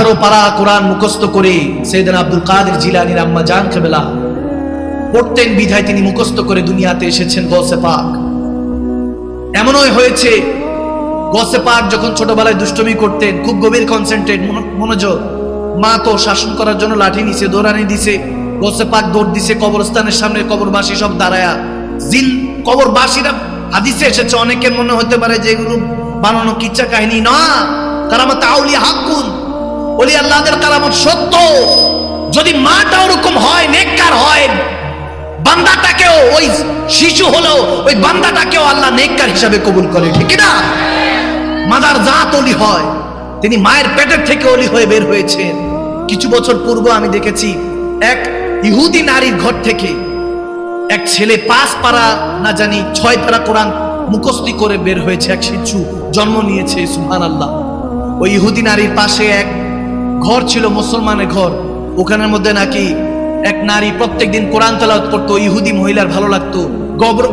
আঠারো পারা কোরআন মুখস্থ করে সৈয়দিন আব্দুল কাদের জিলানির আম্মা জান কেবেলা পড়তেন বিধায় তিনি মুখস্থ করে দুনিয়াতে এসেছেন গসে পাক। এমনই হয়েছে, গসে পাক যখন ছোটবেলায় দুষ্টমি করতেন, খুব গভীর কনসেন্ট্রেট মনোযোগ, মা তো শাসন করার জন্য লাঠি নিছে, দৌড়ানি দিছে, গসে পাক দৌড় দিছে, কবরস্থানের সামনে কবরবাসী সব দাঁড়ায়া। জিন কবরবাসীরা হাদিসে এসেছে, অনেকের মনে হতে পারে যে এগুলো বানানো কিচ্ছা কাহিনী না কারামত আউলিয়া হাক্কুন। ওলি আল্লাহদের কারামত সত্য। যদি মাটা ওরকম হয়, নেককার হয়, বান্দাটাকেও ওই শিশু হলো ওই বান্দাটাকেও আল্লাহ নেককার হিসাবে কবুল করে, ঠিক না মাদার জাত অলি হয়, তিনি মায়ের পেটের থেকে অলি হয়ে বের হয়েছেন। কিছু বছর পূর্ব আমি দেখেছি, এক ইহুদি নারীর ঘর থেকে এক ছেলে পাঁচ পারা, না জানি ছয় পারা কোরআন মুখস্থি করে বের হয়েছে, এক শিশু জন্ম নিয়েছে সুহান আল্লাহ ওই ইহুদি নারীর পাশে এক ঘর ছিল মুসলমানের ঘর। ওখানের মধ্যে নাকি এক নারী প্রত্যেকদিন কোরআন তেলাওয়াত করতো, ইহুদি মহিলার ভালো লাগতো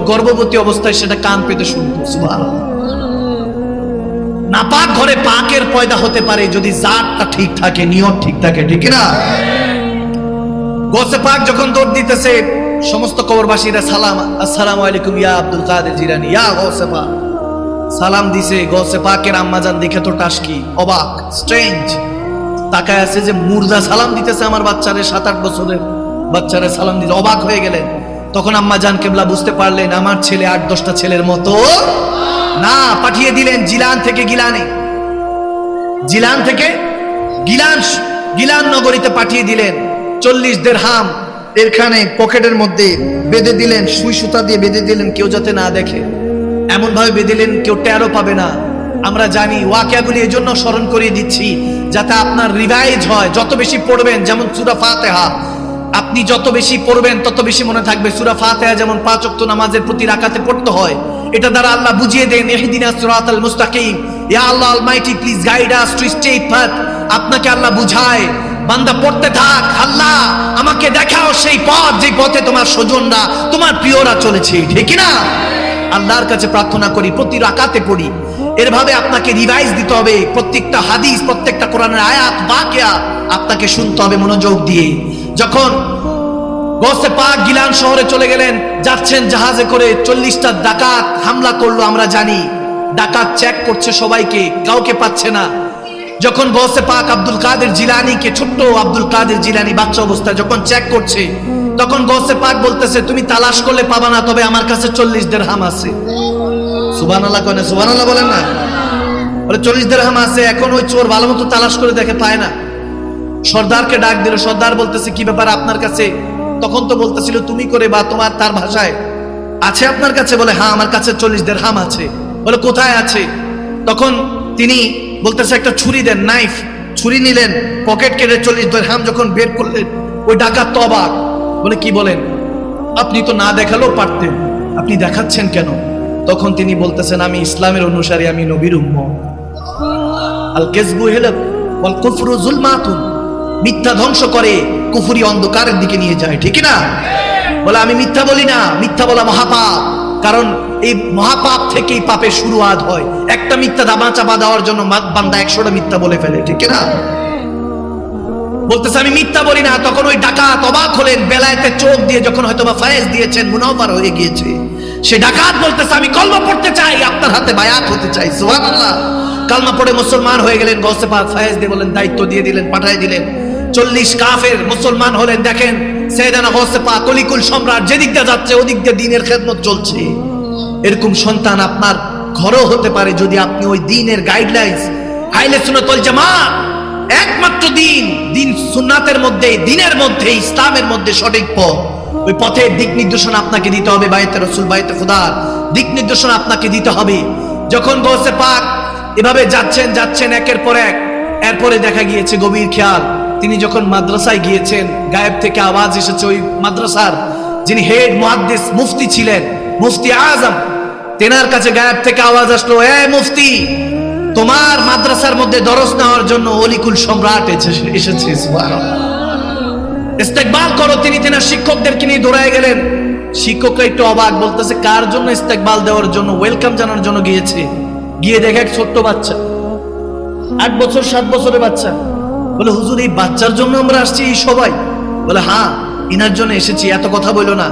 গর্ভবতী অবস্থায় সেটা কান পেতে শুনতো নাপাক ঘরে পাকের পয়দা হতে পারে, যদি জাতটা ঠিক থাকে, নিয়ত ঠিক থাকে, ঠিক না গোসে পাক যখন দৌড় দিতেছে, সমস্ত কবরবাসীরা সালাম আসসালামু আলাইকুম ইয়া আব্দুল কাদের জিরানি ইয়া গোসে পাক। সালাম দিছে গোসে পাকের আম্মাজান দেখে তো টাসকি অবাক স্ট্রেঞ্জ তাকায় আছে যে মুর্দা সালাম দিতেছে আমার বাচ্চারে সাত আট বছরের বাচ্চারে সালাম দিতে অবাক হয়ে গেলেন। তখন আম্মা জান কেবলা বুঝতে পারলেন, আমার ছেলে আট, দশটা ছেলের মতো। না, পাঠিয়ে দিলেন জিলান থেকে গিলানে। জিলান থেকে গিলান গিলান নগরীতে পাঠিয়ে দিলেন। চল্লিশ দের হাম এরখানে পকেটের মধ্যে বেঁধে দিলেন, সুই সুতা দিয়ে বেঁধে দিলেন, কেউ যাতে না দেখে। এমন ভাবে বেঁধেলেন কেউ টেরও পাবে না। আমরা জানি, ওয়াকিয়াগুলি এজন্য স্মরণ করিয়ে দিচ্ছি। যাতে আপনার রিভাইজ হয়, যত বেশি পড়বেন, যেমন সুরা ফাতেহা। আপনি যত বেশি পড়বেন, তত বেশি মনে থাকবে সুরা ফাতেহা যেমন পাঁচ ওয়াক্ত নামাজের প্রতি রাকাতে পড়তে হয়। এটা দ্বারা আল্লাহ বুঝিয়ে দেন, ইহদিনা সিরাতাল মুস্তাকিম। ইয়া Allah almighty please guide us to straight path আপনাকে আল্লাহ বুঝায়, বান্দা, পড়তে থাক। আল্লাহ, আমাকে দেখাও সেই পথ, যে পথে তোমার স্বজনরা, তোমার প্রিয়রা চলেছে। ঠিক না আল্লাহর কাছে প্রার্থনা করি, প্রতি রাকাতে পড়ি। এরভাবে আপনাকে রিভাইজ দিতে হবে। প্রত্যেকটা হাদিস, প্রত্যেকটা কোরআনের আয়াত, বাকিয়া আপনাকে শুনতে হবে মনোযোগ দিয়ে। যখন গোসে পাক গিলান শহরে চলে গেলেন, যাচ্ছেন জাহাজে করে চল্লিশটা ডাকাত হামলা করল, আমরা জানি। ডাকাত চেক করছে সবাইকে, কাউকে পাচ্ছে না। যখন গৌসে পাক আব্দুল কাদের জিলানিকে, ছোট্ট আব্দুল কাদের জিলানি বাচ্চা অবস্থায় যখন চেক করছে, তখন গৌসে পাক বলতেছে, তুমি তালাশ করলে পাবা না, তবে আমার কাছে চল্লিশ দের হাম আছে। সুবান আল্লাহ কনে সুবান আল্লাহ বলেন না। বলে, চল্লিশ দের হাম আছে, এখন ওই চোর ভালো মতো তালাশ করে দেখে পায় না। সর্দারকে ডাক দিল, সর্দার বলতেছে, কি ব্যাপার আপনার কাছে? তখন তো বলতেছিল, তুমি করে বা তোমার তার ভাষায়। আছে আপনার কাছে? বলে হ্যাঁ আমার কাছে চল্লিশ দের হাম আছে। বলে, কোথায় আছে? তখন তিনি বলতেছে, একটা ছুরি দেন নাইফ ছুরি নিলেন পকেট কেটে চল্লিশ দের হাম যখন বের করলেন, ওই ডাকাত তো অবাক। বলে, কি বলেন? আপনি তো না দেখালেও পারতেন। আপনি দেখাচ্ছেন কেন? তখন তিনি বলতেছেন, আমি ইসলামের অনুসারী, আমি নবীর উম্মত। আল কেসবু বল কুফরু মিথ্যা ধ্বংস করে কুফুরি অন্ধকারের দিকে নিয়ে যায়, ঠিক না? বলে, আমি মিথ্যা বলি না, মিথ্যা বলা মহাপাপ। কারণ এই মহাপাপ থেকেই পাপের শুরুয়াত হয়। একটা মিথ্যা দাবা চাপা দেওয়ার জন্য বান্দা একশোটা মিথ্যা বলে ফেলে, ঠিক না? বলতেছে, আমি মিথ্যা বলি না। তখন ওই ডাকাত অবাক হলেন বেলায়েতে চোখ দিয়ে যখন হয়তো বা ফায়েজ দিয়েছেন মুনাফার হয়ে গিয়েছে। সে ডাকাত বলতেছে, আমি কলমা পড়তে চাই, আপনার হাতে বায়াত হতে চাই। সুবহানাল্লাহ। কালমা পড়ে মুসলমান হয়ে গেলেন গৌসে পাক ফায়েজ দিয়ে বলেন দায়িত্ব দিয়ে দিলেন পাঠাই দিলেন। চল্লিশ কাফের মুসলমান হলেন, দেখেন সেদানা পাক কলিকুল সম্রাট যেদিক দিয়ে যাচ্ছে, ওদিক দিয়ে দিনের খেদমত চলছে। এরকম সন্তান আপনার ঘরও হতে পারে যদি আপনি ওই দিনের গাইডলাইন্স আইলে জামাত, একমাত্র দিন দিন সুন্নাতের মধ্যে, দিনের মধ্যে, ইসলামের মধ্যে সঠিক পথ। ওই পথের দিক নির্দেশনা আপনাকে দিতে হবে বাইতে রসুল, বাইতে খুদার। দিক নির্দেশনা আপনাকে দিতে হবে। যখন গৌসে পাক এভাবে যাচ্ছেন যাচ্ছেন একের পর এক। এরপরে দেখা গিয়েছে গভীর খেয়াল। তিনি যখন মাদ্রাসায় গিয়েছেন, গায়েব থেকে আওয়াজ এসেছে ওই মাদ্রাসার। যিনি হেড মুহাদ্দিস মুফতি ছিলেন, মুফতি আজম। তেনার কাছে গায়েব থেকে আওয়াজ আসলো, এ মুফতি, তোমার মাদ্রাসার মধ্যে দরস নেওয়ার জন্য অলিকুল সম্রাট এসে- এসেছে। ইস্তেকবাল করো, তিনি তেনার শিক্ষকদেরকে নিয়ে দৌড়ায় গেলেন। শিক্ষকরা একটু অবাক, বলতেছে, কার জন্য ইস্তেকবাল দেওয়ার জন্য, ওয়েলকাম জানার জন্য গিয়েছে? গিয়ে দেখে এক ছোট্ট বাচ্চা, আট বছর, সাত বছরের বাচ্চা। বলে, হুজুর, এই বাচ্চার জন্য আমরা আসছি, এই সবাই? বলে হ্যাঁ ইনার জন্য এসেছি, এত কথা বলল না।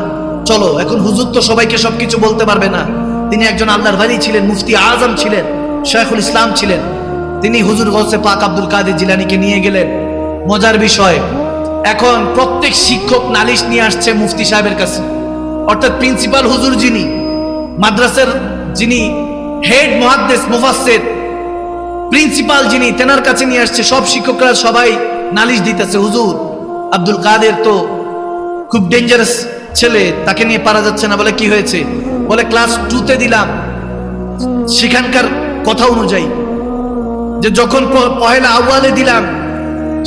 চলো, এখন হুজুর তো সবাইকে সবকিছু বলতে পারবে না। তিনি একজন আল্লাহর ভাই ছিলেন, মুফতি আজম ছিলেন শেখুল ইসলাম ছিলেন। তিনি হুজুর গৌসে পাক আব্দুল কাদের জিলানিকে নিয়ে গেলেন। মজার বিষয় এখন প্রত্যেক শিক্ষক নালিশ নিয়ে আসছে মুফতি সাহেবের কাছে। অর্থাৎ প্রিন্সিপাল হুজুর যিনি, মাদ্রাসার যিনি হেড মহাদ্দেশ মুফাসসির, প্রিন্সিপাল যিনি, তেনার কাছে নিয়ে আসছে, সব শিক্ষকরা সবাই নালিশ দিতেছে, হুজুর, আব্দুল কাদের তো খুব ডেঞ্জারাস ছেলে, তাকে নিয়ে পারা যাচ্ছে না। বলে, কি হয়েছে? বলে, ক্লাস টুতে দিলাম। সেখানকার কথা অনুযায়ী যে যখন পহেলা আউয়ালে দিলাম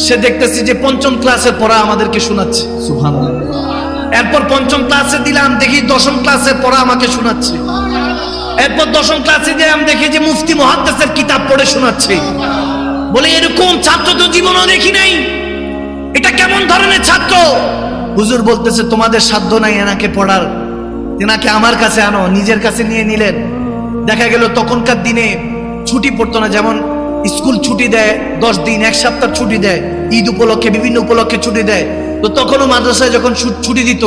সে দেখতেছি যে পঞ্চম ক্লাসের পড়া আমাদেরকে শোনাচ্ছে। এরপর পঞ্চম ক্লাসে দিলাম দেখি দশম ক্লাসের পড়া আমাকে শোনাচ্ছে। এরপর দশম ক্লাসে দিলাম দেখি যে মুফতি মহাদ্দেসের কিতাব পড়ে শোনাচ্ছে। বলে এরকম ছাত্র তো জীবনও দেখি নাই। এটা কেমন ধরনের ছাত্র? হুজুর বলতেছে তোমাদের সাধ্য নাই এনাকে পড়ার। তেনাকে আমার কাছে আনো নিজের কাছে নিয়ে নিলেন। দেখা গেল তখনকার দিনে ছুটি পড়তো না যেমন স্কুল ছুটি দেয়, দশ দিন, এক সপ্তাহ ছুটি দেয়, ঈদ উপলক্ষে, বিভিন্ন উপলক্ষে ছুটি দেয়। তো তখনও মাদ্রাসায় যখন ছুটি দিত,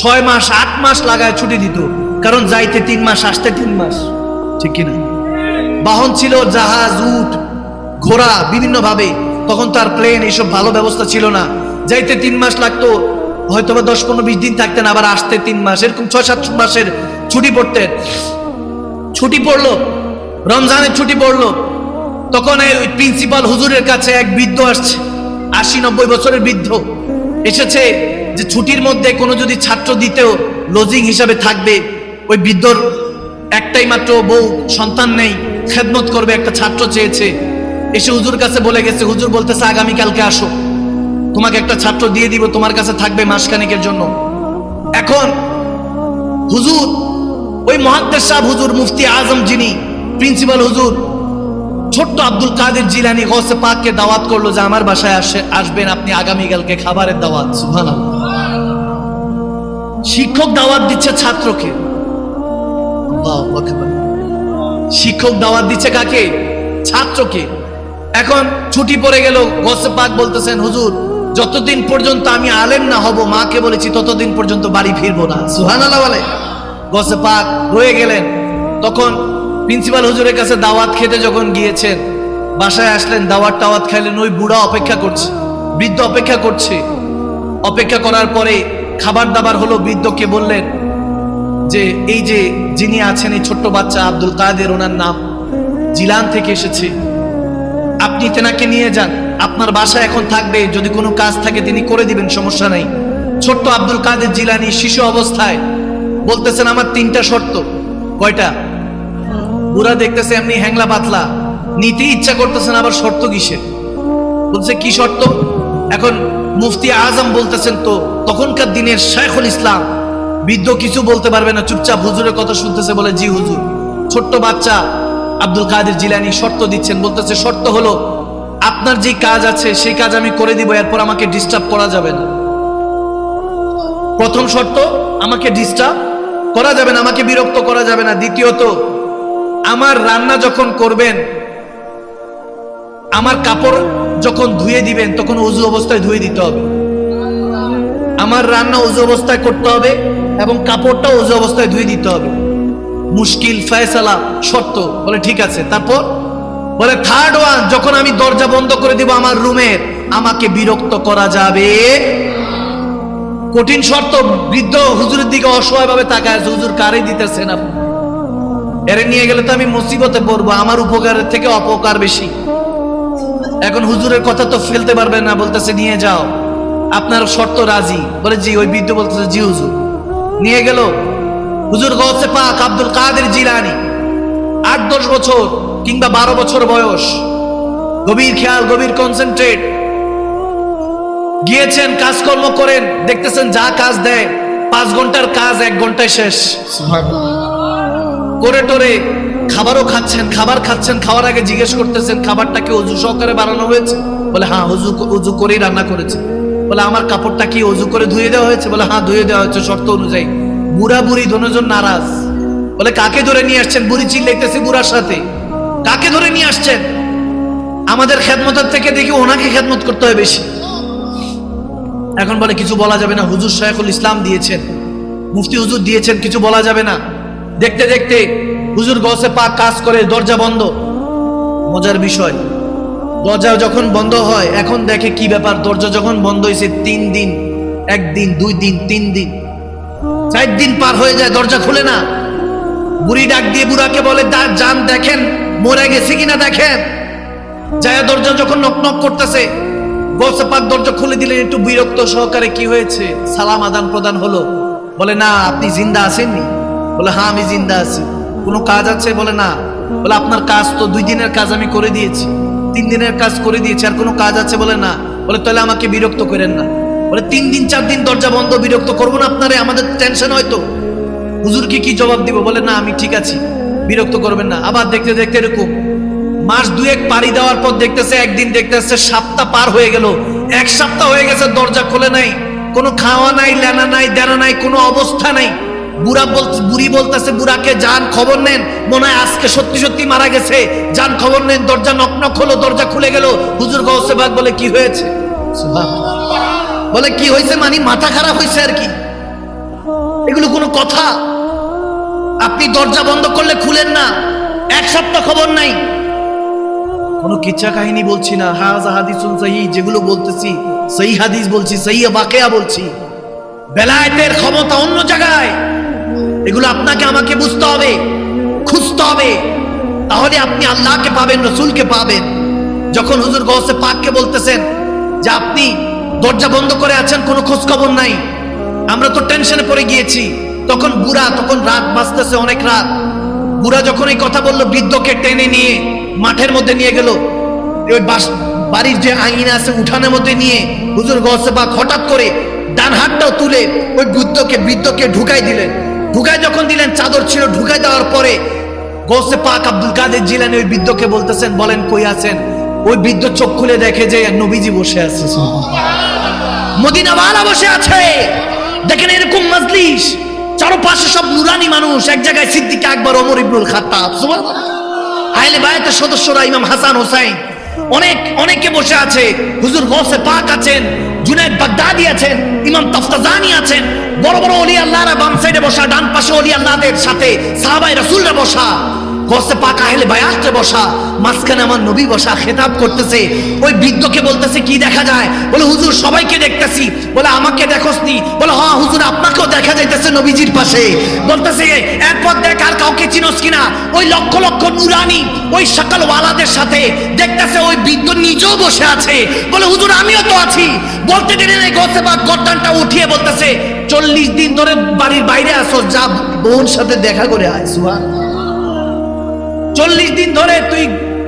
ছয় মাস, আট মাস লাগায় ছুটি দিত, কারণ যাইতে তিন মাস, আসতে তিন মাস। ঠিক কিনা? বাহন ছিল জাহাজ, উট, ঘোড়া বিভিন্ন ভাবে তখন তার প্লেন এইসব ভালো ব্যবস্থা ছিল না। যাইতে তিন মাস লাগতো হয়তো বা দশ, পনেরো, বিশ দিন থাকতেন, আবার আসতে তিন মাস। এরকম ছয়, সাত মাসের ছুটি পড়তেন ছুটি পড়ল, রমজানের ছুটি পড়ল। তখন এই প্রিন্সিপাল হুজুরের কাছে এক বৃদ্ধ আসছে আশি নব্বই বছরের বৃদ্ধ। এসেছে যে ছুটির মধ্যে কোনো যদি ছাত্র দিতেও লজিং হিসাবে থাকবে, ওই বৃদ্ধর একটাই মাত্র বউ, সন্তান নেই, খেদমত করবে একটা ছাত্র চেয়েছে। এসে হুজুর কাছে বলে গেছে, হুজুর বলতেছে আগামীকালকে আসো। তোমাকে একটা ছাত্র দিয়ে দিব, তোমার কাছে থাকবে মাসখানেকের জন্য। এখন হুজুর, ওই মহাদ্দেশ সাহেব হুজুর, মুফতি আজম যিনি প্রিন্সিপাল হুজুর ছোট্ট আব্দুল কাদের জিলানি গসে পাককে দাওয়াত করল যে আমার বাসায় আসে, আসবেন আপনি আগামীকালকে খাবারের দাওয়াত, সুবহানাল্লাহ। শিক্ষক দাওয়াত দিচ্ছে ছাত্রকে। শিক্ষক দাওয়াত দিচ্ছে কাকে? ছাত্রকে। এখন ছুটি পড়ে গেল, গসে পাক বলতেছেন, হুজুর, যতদিন পর্যন্ত আমি আলেম না হব, মাকে বলেছি ততদিন পর্যন্ত বাড়ি ফিরবো না। সুহানাল্লাহ বলে। গসে পাক রয়ে গেলেন। তখন প্রিন্সিপাল হুজুরের কাছে দাওয়াত খেতে যখন গিয়েছেন, বাসায় আসলেন, দাওয়াত টাওয়াত খাইলেন, ওই বুড়া অপেক্ষা করছে, বৃদ্ধ অপেক্ষা করছে। অপেক্ষা করার পরে খাবার দাবার হলো, বৃদ্ধকে বললেন যে, এই যে যিনি আছেন, এই ছোট্ট বাচ্চা আব্দুল কাদের, ওনার নাম জিলান থেকে এসেছে। আপনি তেনাকে নিয়ে যান, আপনার বাসা এখন থাকবে, যদি কোনো কাজ থাকে তিনি করে দিবেন, সমস্যা নাই। ছোট্ট আব্দুল কাদের জিলানি শিশু অবস্থায় বলতেছেন, আমার তিনটা শর্ত। কয়টা? বুড়া দেখতেছে এমনি হ্যাংলা পাতলা। নিতে ইচ্ছা করতেছেন আবার শর্ত কিসে বলছে, কি শর্ত? এখন মুফতি আজম বলতেছেন তো, তখনকার দিনের শেখুল ইসলাম বৃদ্ধ কিছু বলতে পারবে না, চুপচাপ হুজুরের কথা শুনতেছে বলে, জি হুজুর। ছোট্ট বাচ্চা আব্দুল কাদের জিলানি শর্ত দিচ্ছেন, বলতেছে, শর্ত হলো, আপনার যে কাজ আছে, সেই কাজ আমি করে দিব, এরপর আমাকে ডিস্টার্ব করা যাবে না। প্রথম শর্ত, আমাকে ডিস্টার্ব করা যাবে না, আমাকে বিরক্ত করা যাবে না। দ্বিতীয়ত আমার রান্না যখন করবেন, আমার কাপড় যখন ধুয়ে দিবেন, তখন উজু অবস্থায় ধুয়ে দিতে হবে। আমার রান্না উজু অবস্থায় করতে হবে এবং কাপড়টা উজু অবস্থায় ধুয়ে দিতে হবে। মুশকিল ফয়সালা, শর্ত, বলে ঠিক আছে। তারপর বলে থার্ড ওয়ান যখন আমি দরজা বন্ধ করে দিব আমার রুমের আমাকে বিরক্ত করা যাবে। কঠিন শর্ত, বৃদ্ধ হুজুরের দিকে অসহায় ভাবে তাকায় হুজুর কারে দিতেছেন আপনি? এরে নিয়ে গেলে তো আমি মুসিবতে পড়ব, আমার উপকারের থেকে অপকার বেশি। এখন হুজুরের কথা তো ফেলতে পারবেন না, বলতেছে নিয়ে যাও। আপনার শর্ত রাজি। বলে, জি, ওই বৃদ্ধ বলতেছে, জি, হুজুর। নিয়ে গেল। হুজুর গৌসে পাক আব্দুল কাদের জিলানি। আট, দশ বছর কিংবা বারো বছর বয়স। গভীর খেয়াল, গভীর কনসেন্ট্রেট গিয়েছেন, কাজকর্ম করেন, দেখতেছেন যা কাজ দেয়, পাঁচ ঘণ্টার কাজ এক ঘন্টায় শেষ। করে টোরে খাবারও খাচ্ছেন, খাবার খাচ্ছেন, খাওয়ার আগে জিজ্ঞেস করতেছেন, খাবারটা কি অজু সহকারে বানানো হয়েছে? বলে হ্যাঁ অজু অজু করেই রান্না করেছে। বলে, আমার কাপড়টা কি অজু করে ধুয়ে দেওয়া হয়েছে? বলে হ্যাঁ ধুয়ে দেওয়া হয়েছে, শর্ত অনুযায়ী। বুড়া বুড়ি দোনোজন নারাজ। বলে, কাকে ধরে নিয়ে আসছেন? বুড়ি চিল্লাইতেছে বুড়ার সাথে, কাকে ধরে নিয়ে আসছেন? আমাদের খেদমতের থেকে দেখি ওনাকে খেদমত করতে হয় বেশি। এখন বলে, কিছু বলা যাবে না। হুজুর শাইখুল ইসলাম দিয়েছেন। মুফতি হুজুর দিয়েছেন, কিছু বলা যাবে না। দেখতে দেখতে হুজুর গসে পাক কাজ করে, দরজা বন্ধ। মজার বিষয়, দরজা যখন বন্ধ হয়, এখন দেখে কি ব্যাপার, দরজা যখন বন্ধ হয়েছে তিন দিন, একদিন, দুই দিন, তিন দিন, চার দিন পার হয়ে যায়, দরজা খুলে না। বুড়ি ডাক দিয়ে বুড়াকে বলে, "দা- যান, দেখেন, মরে গেছে কিনা দেখেন। যায় দরজা যখন নক নক করতেছে গসে পাক দরজা খুলে দিলেন, একটু বিরক্ত সহকারে কি হয়েছে? সালাম আদান প্রদান হলো। বলে, না, আপনি জিন্দা আছেননি? বলে হ্যাঁ আমি জিন্দা আছি। কোনো কাজ আছে? বলে, না। বলে, আপনার কাজ তো দুই দিনের কাজ আমি করে দিয়েছি। তিন দিনের কাজ করে দিয়েছি, আর কোনো কাজ আছে? বলে, না। বলে, তাহলে আমাকে বিরক্ত করেন না। বলে, তিন দিন, চার দিন দরজা বন্ধ, বিরক্ত করব না আপনারে, আমাদের টেনশন হয়তো হুজুরকে কি জবাব দিব? বলে, না, আমি ঠিক আছি, বিরক্ত করবেন না। আবার দেখতে দেখতে এরকম মাস দুয়েক পাড়ি দেওয়ার পর দেখতেছে, একদিন দেখতেছে সপ্তাহ পার হয়ে গেল। এক সপ্তাহ হয়ে গেছে, দরজা খোলে নাই। কোনো খাওয়া নাই, লেনা নাই, দেনা নাই, কোনো অবস্থা নাই। বুড়া বলতে বুড়ি বলতেছে, বুড়াকে যান, খবর নেন। মনে হয় আজকে সত্যি সত্যি মারা গেছে। যান, খবর নেন, দরজা নক নক হলো, দরজা খুলে গেল। হুজুর গৌসেবাগ বলে, কি হয়েছে? বলে, কি হয়েছে মানে? মাথা খারাপ হয়েছে আর কি? এগুলো কোনো কথা? আপনি দরজা বন্ধ করলে খুলেন না। এক সপ্তাহ খবর নাই। কোনো কিচ্ছা কাহিনী বলছি না। হাজা হাদিসুন সহি যেগুলো বলতেছি সেই হাদিস বলছি সেই বাকেয়া বলছি। বেলায়েতের ক্ষমতা অন্য জায়গায়। এগুলো আপনাকে, আমাকে বুঝতে হবে, খুঁজতে হবে। তাহলে আপনি আল্লাহকে পাবেন, রসুলকে পাবেন। যখন হুজুর গৌসে পাককে বলতেছেন যে আপনি দরজা বন্ধ করে আছেন, কোনো খোঁজ খবর নাই, আমরা তো টেনশনে পড়ে গিয়েছি। তখন বুড়া, তখন রাত বাঁচতেছে অনেক রাত। বুড়া যখন এই কথা বলল, বৃদ্ধকে টেনে নিয়ে মাঠের মধ্যে নিয়ে গেল। ওই বাস, বাড়ির যে আঙিনা আছে, উঠানের মধ্যে নিয়ে হুজুর গৌসে পাক হঠাৎ করে ডান হাতটাও তুলে ওই বৃদ্ধকে বৃদ্ধকে ঢুকাই দিলেন। ঢুকাই যখন দিলেন, চাদর ছিল, ঢুকায় দেওয়ার পরে গৌসে পাক আব্দুল কাদের জিলানি ওই বৃদ্ধকে বলতেছেন, বলেন, কই আছেন? ওই বৃদ্ধ চোখ খুলে দেখে যে নবীজি বসে আছে। মদিনাওয়ালা বসে আছে। দেখেন এরকম মজলিস, চারপাশে সব নুরানি মানুষ, এক জায়গায় সিদ্দিক আকবর, ওমর ইবনুল খাত্তাব। আহলে বায়াতের সদস্যরা ইমাম হাসান হোসাইন, অনেক, অনেকে বসে আছে। হুজুর গৌসে পাক আছেন জুনাইদ বাগদাদি আছেন, ইমাম তফতাজানি আছেন, বড় বড় অলি আল্লাহরা বাম সাইডে বসা, ডান পাশে অলি আল্লাহদের সাথে সাহাবাই রাসূলরা বসা। গসে পাক আহলে বায়াতে বসা, মাঝখানে আমার নবী বসা, খেতাব করতেছে। ওই বৃদ্ধকে বলতেছে, কি দেখা যায়? বলে, হুজুর, সবাইকে দেখতেছি। বলে, আমাকে দেখোসনি? বলে হ্যাঁ হুজুর, আপনাকেও দেখা যাইতেছে নবীজির পাশে। বলতেছে, এরপর দেখ আর কাউকে চিনোস কিনা ওই লক্ষ লক্ষ নুরানি ওই সকাল ওয়ালাদের সাথে দেখতেছে, ওই বৃদ্ধ নিজেও বসে আছে। বলে, হুজুর, আমিও তো আছি। বলতে দিলে নেই গসে পাক গর্দানটা উঠিয়ে বলতেছে, চল্লিশ দিন ধরে বাড়ির বাইরে আসো যা বোন সাথে দেখা করে আয় সুহান চল্লিশ দিন ধরে তুই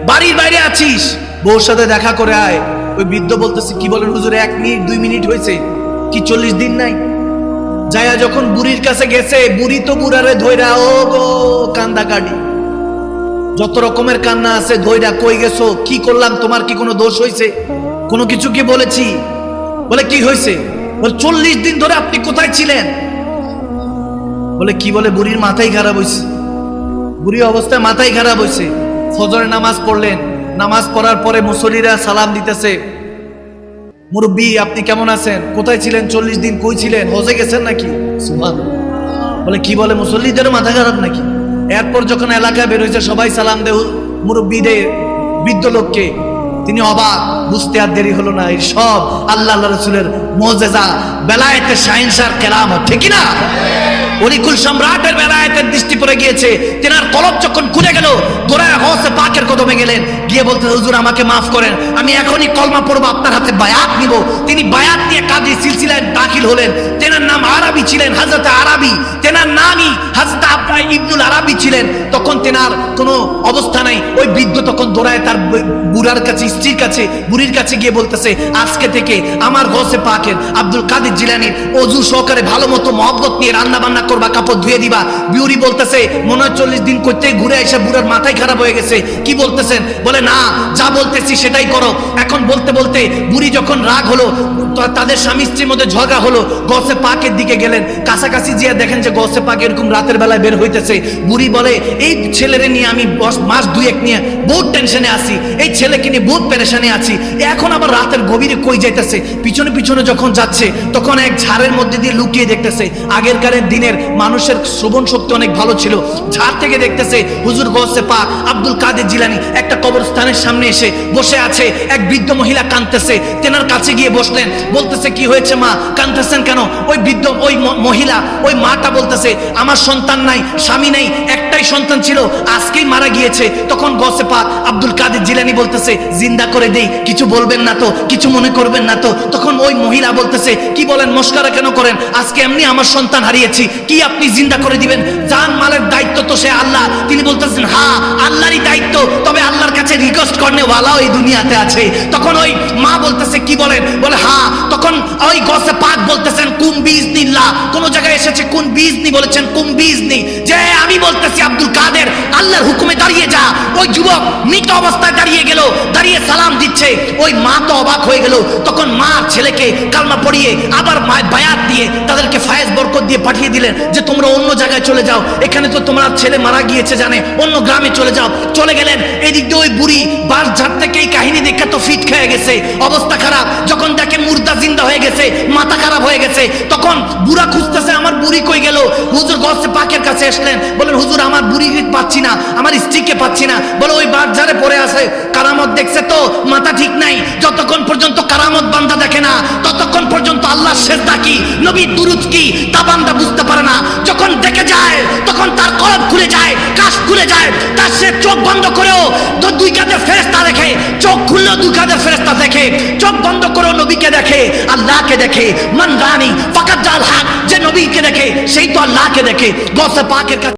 বাড়ির বাইরে আছিস। বউর সাথে দেখা করে আয়। ওই বৃদ্ধ বলতেছে, কি বলেন হুজুর, এক মিনিট, দুই মিনিট হয়েছে। কি চল্লিশ দিন নাই? যায়া যখন বুড়ির কাছে গেছে, বুড়ি তো বুড়ারে ধৈরা ও গো, কান্দা কাটি। যত রকমের কান্না আছে ধৈরা কই গেছো? কি করলাম? তোমার কি কোনো দোষ হয়েছে কোনো কিছু কি বলেছি? বলে, কি হয়েছে বলে, চল্লিশ দিন ধরে আপনি কোথায় ছিলেন? বলে, কি বলে? বুড়ির মাথাই খারাপ হয়েছে বুড়ি অবস্থায় মাথায় খারাপ হয়েছে ফজরের নামাজ পড়লেন। নামাজ পড়ার পরে মুসল্লিরা সালাম দিতেছে। মুরব্বী, আপনি কেমন আছেন? কোথায় ছিলেন? চল্লিশ দিন কই ছিলেন? হজে গেছেন নাকি? সুবহান। বলে, কি বলে, মুসল্লিদের মাথা খারাপ নাকি? এরপর যখন এলাকায় বের হয়েছে, সবাই সালাম দে মুরব্বীদের, বৃদ্ধ লোককে। তিনি অবাক, বুঝতে আর দেরি হলো না। এই সব আল্লাহ রসুলের মোজেজা বেলায়েতের সাইন্সার কেরামত। ঠিক না অলিকুল সম্রাটের বেলায়েতের দৃষ্টি পড়ে গিয়েছে। তেনার কলব যখন খুলে গেল দোরায় হসে পাকের কদমে গেলেন। গিয়ে বলতে হুজুর, আমাকে মাফ করেন, আমি এখনই কলমা পড়ব, আপনার হাতে বায়াত নিব। তিনি বায়াত নিয়ে কাজী সিলসিলায় দাখিল হলেন। তেনার নাম আরবি ছিলেন, হাজরত আরবি। তেনার নামই হাজরত আব্বাই ইবনুল আরবি ছিলেন। তখন তেনার কোনো অবস্থা নাই। ওই বৃদ্ধ তখন দৌড়ায় তার বুড়ার কাছে, স্ত্রীর কাছে, বুড়ির কাছে গিয়ে বলতেছে, আজকে থেকে আমার গসে পাকের আব্দুল কাদের জিলানির অজু সহকারে ভালো মতো মহব্বত নিয়ে রান্না বান্না করবা, কাপড় ধুয়ে দিবা। বিউরি বলতেছে, মনে হয় চল্লিশ দিন করতে ঘুরে এসে বুড়ার মাথায় খারাপ হয়ে গেছে। কি বলতেছেন? বলে, না, যা বলতেছি সেটাই করো। এখন বলতে বলতে বুড়ি যখন রাগ হলো তাদের স্বামী স্ত্রীর মধ্যে ঝগড়া হলো, গসে পাকের দিকে গেলেন। কাছাকাছি যেয়ে দেখেন যে গসে পাক এরকম রাতের বেলায় বের হইতেছে। বুড়ি বলে, এই ছেলেরে নিয়ে আমি মাস দুয়েক নিয়ে বহুত টেনশনে আছি। এই ছেলেকে নিয়ে বহুত পেরেশানে আছি। এখন আবার রাতের গভীরে কই যাইতেছে? পিছনে পিছনে যখন যাচ্ছে, তখন এক ঝাড়ের মধ্যে দিয়ে লুকিয়ে দেখতেছে, আগেরকারের দিনের মানুষের শ্রবণ শক্তি অনেক ভালো ছিল। ঝাড় থেকে দেখতেছে হুজুর গোসে পা আব্দুল কাদের জিলানি একটা কবরস্থানের সামনে এসে বসে আছে। এক বৃদ্ধ মহিলা কাঁদতেছে। তেনার কাছে গিয়ে বসলেন। বলতেছে, কি হয়েছে মা? কাঁদতেছেন কেন? ওই বৃদ্ধ, ওই মহিলা, ওই মাটা বলতেছে, আমার সন্তান নাই, স্বামী নেই একটাই সন্তান ছিল, আজকেই মারা গিয়েছে। তখন গসে পা আব্দুল কাদের জিলানি বলতেছে, জিন্দা করে দেই, কিছু বলবেন না তো, কিছু মনে করবেন না তো। তখন ওই মহিলা বলতেছে, কি বলেন, মস্কারা কেন করেন? আজকে এমনি আমার সন্তান হারিয়েছি, কি আপনি জিন্দা করে দিবেন? জান মালের দায়িত্ব তো সে আল্লাহ। তিনি বলতেছেন হ্যাঁ আল্লাহরই দায়িত্ব, তবে আল্লাহর কাছে রিকোয়েস্ট করনে ওয়ালাও এই দুনিয়াতে আছে। তখন ওই মা বলতেছে, কি বলেন? বলে হ্যাঁ তখন ওই গসে পাক বলতেছেন, কুম বীজ নিল্লা কোন জায়গায় এসেছে কোন বীজ নি বলেছেন, কুম বীজ নি যে, আমি বলতেছি আব্দুল কাদের আল্লাহর হুকুমে দাঁড়িয়ে যা। ওই যুবক মৃত অবস্থায় দাঁড়িয়ে গেল, দাঁড়িয়ে সালাম দিচ্ছে। ওই মা তো অবাক হয়ে গেল। তখন মা ছেলেকে কালমা পড়িয়ে আবার বায়াত দিয়ে তাদেরকে ফায়েজ বরকত দিয়ে পাঠিয়ে দিলেন যে, তোমরা অন্য জায়গায় চলে যাও। এখানে তো তোমার ছেলে মারা গিয়েছে জানে। অন্য গ্রামে চলে যাও। চলে গেলেন। এদিক দিয়ে ওই বুড়ি বাস ঝাড় থেকে এই কাহিনী দেখে তো ফিট খেয়ে গেছে। অবস্থা খারাপ। যখন দেখে মুর্দা জিন্দা হয়ে গেছে, মাথা খারাপ হয়ে গেছে, তখন বুড়া খুঁজতেছে, আমার বুড়ি কই গেল? হুজুর গসে পাকের কাছে আসলেন বলেন হুজুর, আমার বুড়ি পাচ্ছি না, আমার স্ত্রীকে পাচ্ছি না। বলে ওই বাজারে পড়ে আছে, কারামত দেখছে তো, মাথা ঠিক নাই, যতক্ষণ পর্যন্ত কারামত বান্দা দেখে না, ততক্ষণ পর্যন্ত আল্লাহ শেষদা কি নবী দুরুদ কি, তা বান্দা বুঝতে পারে না। যখন দেখে যায়, তখন তার কলব খুলে যায় খুলে যায়, তার সে চোখ বন্ধ করেও তো দুই কাঁধে ফেরেস্তা দেখে, চোখ খুললেও দুই কাঁধে ফেরেস্তা দেখে, চোখ বন্ধ করেও নবীকে দেখে, আল্লাহকে দেখে, মান রানী ফাকাত জাল হাক, যে নবীকে দেখে, সেই তো আল্লাহকে দেখে গসে পাকের কাছে